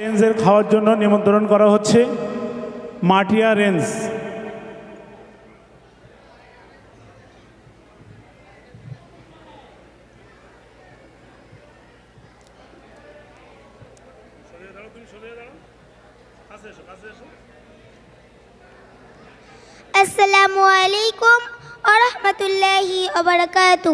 রেঞ্জের খাওয়ার জন্য নিমন্ত্রণ করা হচ্ছে মাটিয়া রেঞ্জ। আসসালামু আলাইকুম আরহামতুল্লাহি আবরাকাতু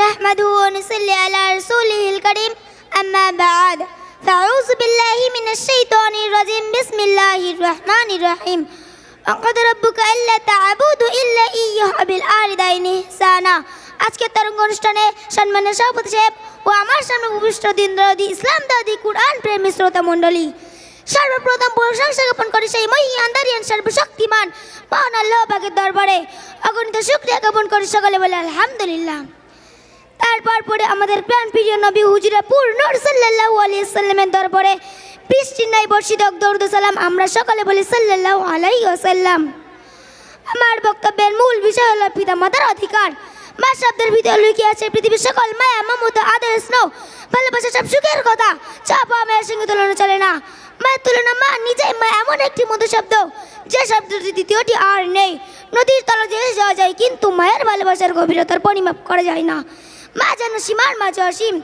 নাহমাদু ওয়া নুসাল্লি আলা রাসূলিহিল কারীম। আম্মা বা'দ। فأعوذ بالله من الشيطان الرجيم بسم الله الرحمن الرحيم وقد ربك ألا تعبدوا إلا إياه بالآلدين إحسانا আজকে তরঙ্গ অনুষ্ঠানে সম্মানের সভাপতি সাহেব ও আমার সামনে উপবিষ্ট দিন দরদি ইসলাম দাদি কুরআন প্রেমী শ্রোতা মণ্ডলী সর্বপ্রথম প্রশংসা জ্ঞাপন করে সেই মহিয়ান দারিয়ান সর্বশক্তিমান মহান আল্লাহ পাকের দরবারে অগণিত শুক্রিয়া জ্ঞাপন করে সকলে বলে আলহামদুলিল্লাহ তারপর পরে আমাদের প্রাণ প্রিয় নবী হুজুরা পূর্ণ সাল্লাল্লাহু আলাইহি সাল্লামের দরবারে বৃষ্টির নাই বর্ষিত দরুদ সালাম আমরা সকলে বলি সাল্লাল্লাহু আলাইহি ওয়াসাল্লাম। আমার বক্তব্যের মূল বিষয় হলো পিতা মাতার অধিকার। মা শব্দের ভিতরে লুকিয়ে আছে পৃথিবীর সকল মায়া, মমতা, আদর, স্নেহ, ভালোবাসা, সব সুখের কথা। চাপা মায়ের সঙ্গে তুলনা চলে না। মায়ের তুলনা মা নিজেই মা এমন একটি মধু শব্দ, যে শব্দটি দ্বিতীয়টি আর নেই। নদীর তলা দিয়ে যাওয়া যায়, কিন্তু মায়ের ভালোবাসার গভীরতার পরিমাপ করা যায় না। মা যেন সীমার মাঝে অসীম।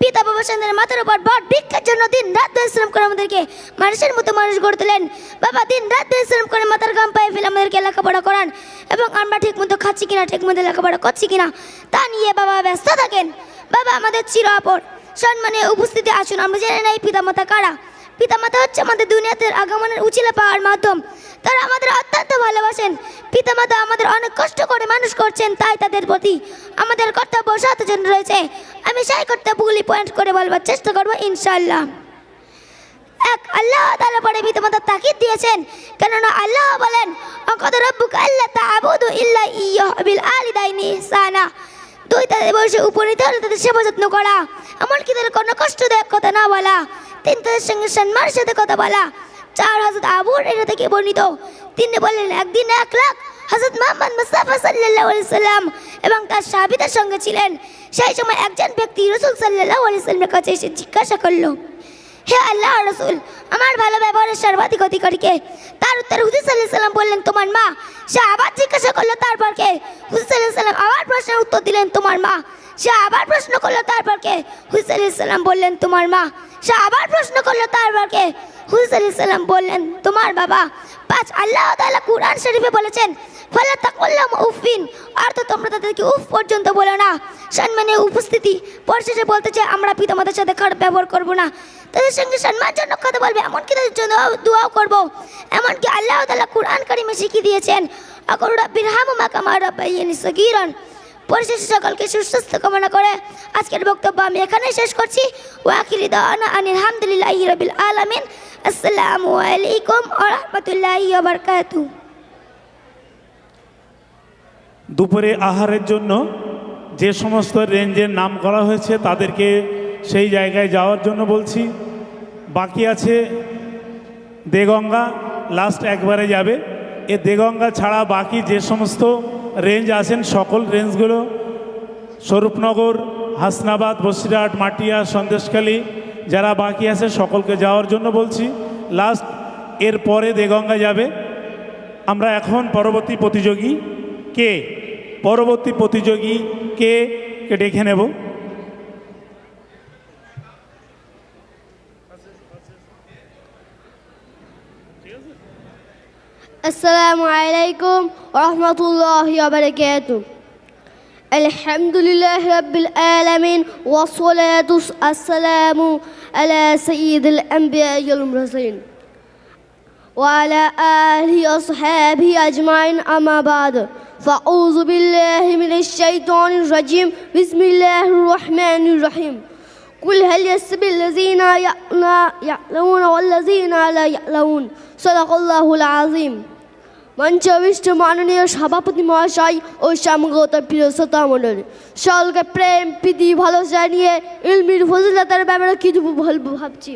পিতা বাবা সন্তানের মাথার উপর বট ভিক্ষার জন্য দিন রাত পরিশ্রম করে আমাদেরকে মানুষের মতো মানুষ গড়ে তোলেন। বাবা দিন রাত পরিশ্রম করে মাথার গাম পায়ে ফেলে আমাদেরকে লেখাপড়া করান এবং আমরা ঠিক মতো খাচ্ছি কিনা ঠিক মতো লেখাপড়া করছি কিনা, তা নিয়ে বাবা ব্যস্ত থাকেন। বাবা আমাদের চির আপর সম্মানে উপস্থিতি আসুন, আমরা জেনে নেই পিতা মাতা কারা। পিতামাতা হচ্ছে আমাদের দুনিয়াতে আগমনের উচিলে পাওয়ার মাধ্যম। তারা আমাদের অত্যন্ত ভালোবাসেন। পিতামাতা আমাদের অনেক কষ্ট করে মানুষ করছেন, তাই তাদের প্রতি আমাদের কর্তব্য সচেতন রয়েছে। আমি সেই কর্তব্যগুলি পয়েন্ট করে বলবার চেষ্টা করব ইনশাল্লাহ এক, আল্লাহ তাআলা পরে পিতামাতা তাকিদ দিয়েছেন, কেননা আল্লাহ বলেন, অকদ রব্বুক আল্লাহ তা'বুদু ইল্লা ইয়্যাহ বিল আলিদাইনি ইহসানা। দুই, তাদের বয়সে উপনীত হলে তাদের সেবা যত্ন করা। এমনকি তাদের কোনো কষ্ট কষ্টদায়ক কথা না বলা। তিন, তাদের সঙ্গে সম্মানের সাথে কথা বলা। চার হাজরত আবুর এটা থেকে বর্ণিত। তিনি বললেন, একদিন এক লাখ হজরত মোহাম্মদ মুস্তাফা আলাইহি সাল্লাম এবং তার সাহাবীদের সঙ্গে ছিলেন। সেই সময় একজন ব্যক্তি রসুল আলাইহি সাল্লামের কাছে এসে জিজ্ঞাসা করল, হে আল্লাহ রসুল, আমার ভালো ব্যবহারের সর্বাধিক অধিকারীকে তার উত্তরে হুজুর সাল্লাহ সাল্লাম বললেন, তোমার মা। সে আবার জিজ্ঞাসা করল, তারপর কে? হুজুর সাল্লাহ সাল্লাম আবার প্রশ্নের উত্তর দিলেন, তোমার মা। সে আবার প্রশ্ন করল, তারপর কে? হুজুর সাল্লাহ সাল্লাম বললেন, তোমার মা। সে আবার প্রশ্ন করল, তারপর কে? হুজুর সাল্লাহ সাল্লাম বললেন, তোমার বাবা পাঁচ আল্লাহ তাআলা কুরআন শরীফে বলেছেন, ফলে তাকুল্লাম উফিন অর্থ তোমরা তাদেরকে উফ পর্যন্ত বলো না। সম্মানে উপস্থিতি পরিশেষে বলতে চাই, আমরা পিতামাতার সাথে খারাপ ব্যবহার করব না। তাদের সঙ্গে সম্মানজনক কথা বলবে, এমনকি তাদের জন্য দোয়াও করব। এমনকি আল্লাহ তাআলা কুরআন কারিমে শিখিয়ে দিয়েছেন আকর রাব্বির হামু মাকামা রাব্বাইয়ানি সকলকে সুস্বাস্থ্য কামনা করে আজকের বক্তব্য আমি এখানেই শেষ করছি। ওয়াকিরি দাওয়ানা আনিল হামদুলিল্লাহি রাব্বিল আলামিন। আসসালামু আলাইকুম ওয়া রাহমাতুল্লাহি ওয়া বারাকাতুহু। দুপুরে আহারের জন্য যে সমস্ত রেঞ্জের নাম করা হয়েছে তাদেরকে সেই জায়গায় যাওয়ার জন্য বলছি। বাকি আছে দেগঙ্গা লাস্ট একবারে যাবে। এ দেগঙ্গা ছাড়া বাকি যে সমস্ত রেঞ্জ আছেন, সকল রেঞ্জগুলো স্বরূপনগর, হাসনাবাদ, বসিরহাট, মাটিয়া, সন্দেশখালী যারা বাকি আছে সকলকে যাওয়ার জন্য বলছি লাস্ট এর পরে দেগঙ্গা যাবে। আমরা এখন পরবর্তী প্রতিযোগী কে? পরবর্তী প্রতিযোগী কে? কে ডেকে নেব। আসসালামু আলাইকুম রহমতুল্লাহ বারকাতুহ। الحمد لله رب العالمين والصلاة والسلام على سيد الأنبياء والمرسلين. وعلى آله وصحبه أجمعين أما بعد. فأعوذ بالله من الشيطان الرجيم. بسم الله الرحمن الرحيم. قل هل يستوي الذين يعلمون والذين لا يعلمون؟ صدق الله العظيم. মঞ্চবিষ্ট মাননীয় সভাপতি মহাশয় ও সমগত প্রিয় শ্রোতা মণ্ডলী। সকলকে প্রেম, প্রীতি, ভালোবাসা নিয়ে ইলমির ফজিলতার ব্যাপারে কিছু বলব ভাবছি?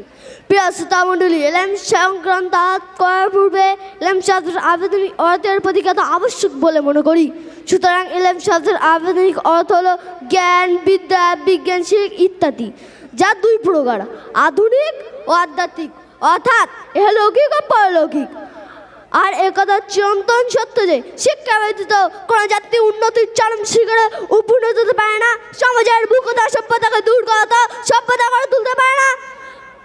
প্রিয় শ্রোতা মণ্ডলী এলএম সংক্রান্ত করার পূর্বে এলএম শাস্ত্রের আবেদনিক অর্থের প্রতিজ্ঞাত আবশ্যক বলে মনে করি। সুতরাং এলএম শাস্ত্রের আবেদনিক অর্থ হলো জ্ঞান, বিদ্যা, বিজ্ঞান শিল্প ইত্যাদি, যা দুই প্রকার, আধুনিক ও আধ্যাত্মিক। অর্থাৎ এ লৌকিক ও পারলৌকিক। আর একথা চিরন্তন সত্য যে শিক্ষা ব্যতীত কোনো জাতি উন্নতির চরম শিখরে উপনীত হতে পারে না। সমাজের বুকতা সভ্যতাকে দূর করাতে সভ্যতা করে তুলতে পারে না।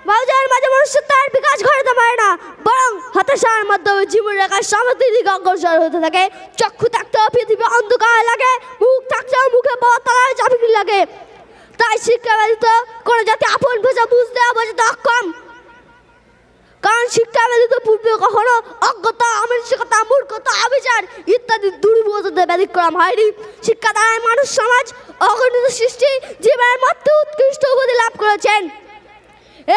বাজার মাঝে মানুষের তার বিকাশ ঘটাতে পারে না। বরং হতাশার মাধ্যমে জীবন রেখার সামনের দিকে অগ্রসর হতে থাকে। চক্ষু থাকতেও পৃথিবী অন্ধকার লাগে। মুখ থাকতেও মুখে বড় তলায় চাপিকি লাগে। তাই শিক্ষা ব্যতীত কোনো জাতি আপন ভাষা বুঝতে বোঝাতে অক্ষম। কারণ শিক্ষা ব্যতীত পূর্বে কখনো অজ্ঞতা অমানসিকতা মূর্খতা, অবিচার ইত্যাদি দুর্বলতা ব্যতিক্রম হয়নি। শিক্ষা দ্বারাই মানুষ, সমাজ, অগণিত সৃষ্টি জীবনের মধ্যে উৎকৃষ্ট উপাধি লাভ করেছেন।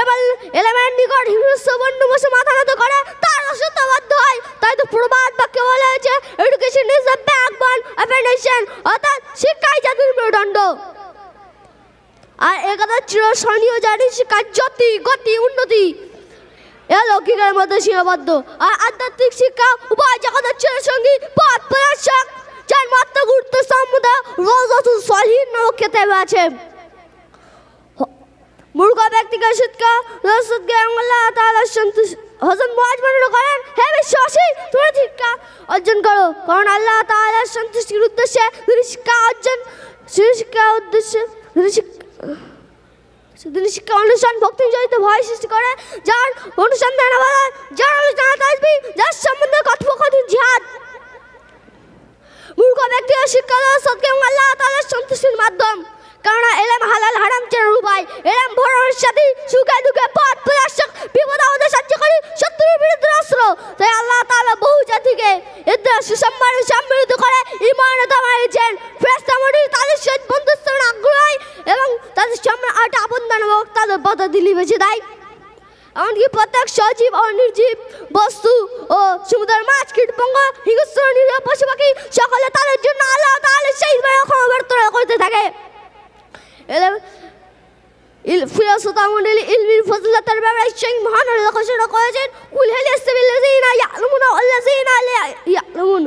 এবার এলেমের নিকট হিংস্র বন্য বসে মাথা নত করে, তার অসত্যবাধ্য হয়। তাই তো প্রবাদ বাক্যে বলা হয়েছে education is the backbone of অর্থাৎ শিক্ষাই জাতির মেরুদণ্ড। আর একথা চিরস্মরণীয় জানি, শিক্ষার জ্যোতি, গতি, উন্নতি এ লৌকিকের মধ্যে সীমাবদ্ধ। আর আধ্যাত্মিক শিক্ষা, উভয় জগতের চিরসঙ্গী পথ প্রদর্শক, যার মাত্র গুরুত্ব সম্বন্ধ রোজাতুল সলিহিন নামক খেতাবে আছে মূর্খ ব্যক্তিকে শিক্ষা রসদকে আল্লাহ তাআলা সন্তুষ্ট হজরত মুআজ মনে করেন, হে বিশ্বাসী তুমি শিক্ষা অর্জন করো, কারণ আল্লাহ তাআলার সন্তুষ্টির উদ্দেশ্যে শিক্ষা অর্জন শিক্ষা উদ্দেশ্যে শিক্ষা তিনি শিক্ষা অনুষ্ঠান ভক্তি জড়িত ভয় সৃষ্টি করে, যার বলা যার অনুষ্ঠান আসবি যার সম্বন্ধে কথোপকথন, জিহাদ। মূর্খ ব্যক্তিরা শিক্ষা দেওয়া সৎকে আল্লাহ তাআলার সন্তুষ্টির মাধ্যম। কেননা এলেম হালাল হারাম চেনার উপায় এলেম ভরণের সাথে সুখে দুঃখে পথ প্রদর্শক নির্জীব বস্তু ও সমুদ্রের মাছ কীটপঙ্গ হিংস্র, নিরীহ পশু পাখি সকলে তাদের জন্য আল্লাহ তাহলে সেই ক্ষমা করতে থাকে। ফিরোজ মন্ডলী ইলমির ফজলতার ব্যাপারে সেই মহান ঘোষণা করেছেন, কুল ইসতাবিল্লাযিনা ইয়ালামুনা ওয়াল্লাযিনা লা ইয়ালামুন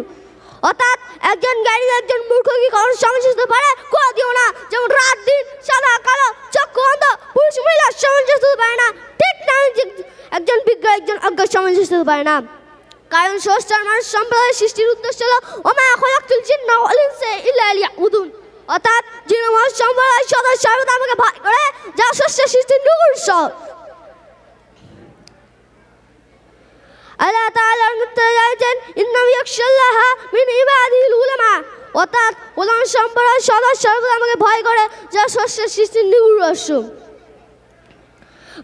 অর্থাৎ একজন জ্ঞানী একজন মূর্খ কি কারণ সামঞ্জস্য হতে পারে কোয়া দিও না যেমন রাত দিন সাদা কালো চক্ষু অন্ধ পুরুষ মহিলা সামঞ্জস্য হতে পারে না ঠিক না যে একজন বিজ্ঞ একজন অজ্ঞ সামঞ্জস্য পারে না। কারণ স্রষ্টার মানুষ সম্প্রদায়ের সৃষ্টির উদ্দেশ্য হলো, ওমা খলাকুল জিন্না ওয়াল ইনসা ইল্লা লিয়াবুদুন। অর্থাৎ যিনি মানুষ সম্প্রদায় সদা সর্বদা আমাকে ভয় করে যা স্রষ্টার সৃষ্টির নুগুর সব। আল্লাহ তাআলা জানিয়েছেন ইন্নাম ইয়াখশাল্লাহ মিন ইবাদিহিল উলামা। অর্থাৎ উলামা সম্প্রদায় সদা সর্বদা আমাকে ভয় করে যা স্রষ্টার সৃষ্টির নিগুড় রহস্য।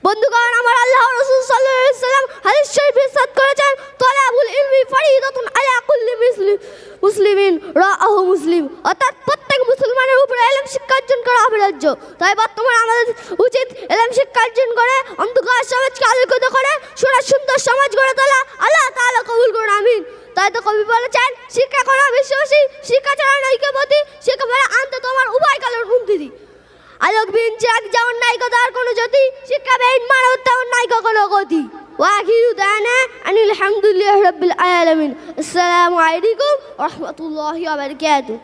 বন্ধুগণ, আমার আল্লাহ রাসূল সাল্লাম হাদিস শরীফ ইরশাদ করেছেন, তলাবুল ইলমি ফরিদাতুন আলা কুল্লি মুসলিম মুসলিমিন, রাআহু মুসলিম। অর্থাৎ প্রত্যেক মুসলমানের উপরে ইলম শিক্ষা অর্জন করা অপরিহার্য তাই বর্তমানে আমাদের উচিত ইলম শিক্ষা অর্জন করে, অন্ধকার সমাজকে আলোকিত করে সোনার সুন্দর সমাজ গড়ে তোলা। আল্লাহ তাআলা কবুল করুন, আমিন। তাই তো কবি বলেছেন, শিক্ষা করা বিশ্বাসী, শিক্ষা ছাড়া নৈক্যবতী শিক্ষা বলে আনতে তোমার উভয় কালের উন্নতি আলোক বিন চাক যেমন নাইকো তার কোনো জ্যোতি শিক্ষা বেইন মানব তেমন নাইকো কোনো গতি। ওয়াখিরু দানা আনিল রাব্বিল আলামিন। আসসালামু আলাইকুম রহমতুল্লাহ বারাকাতুহু।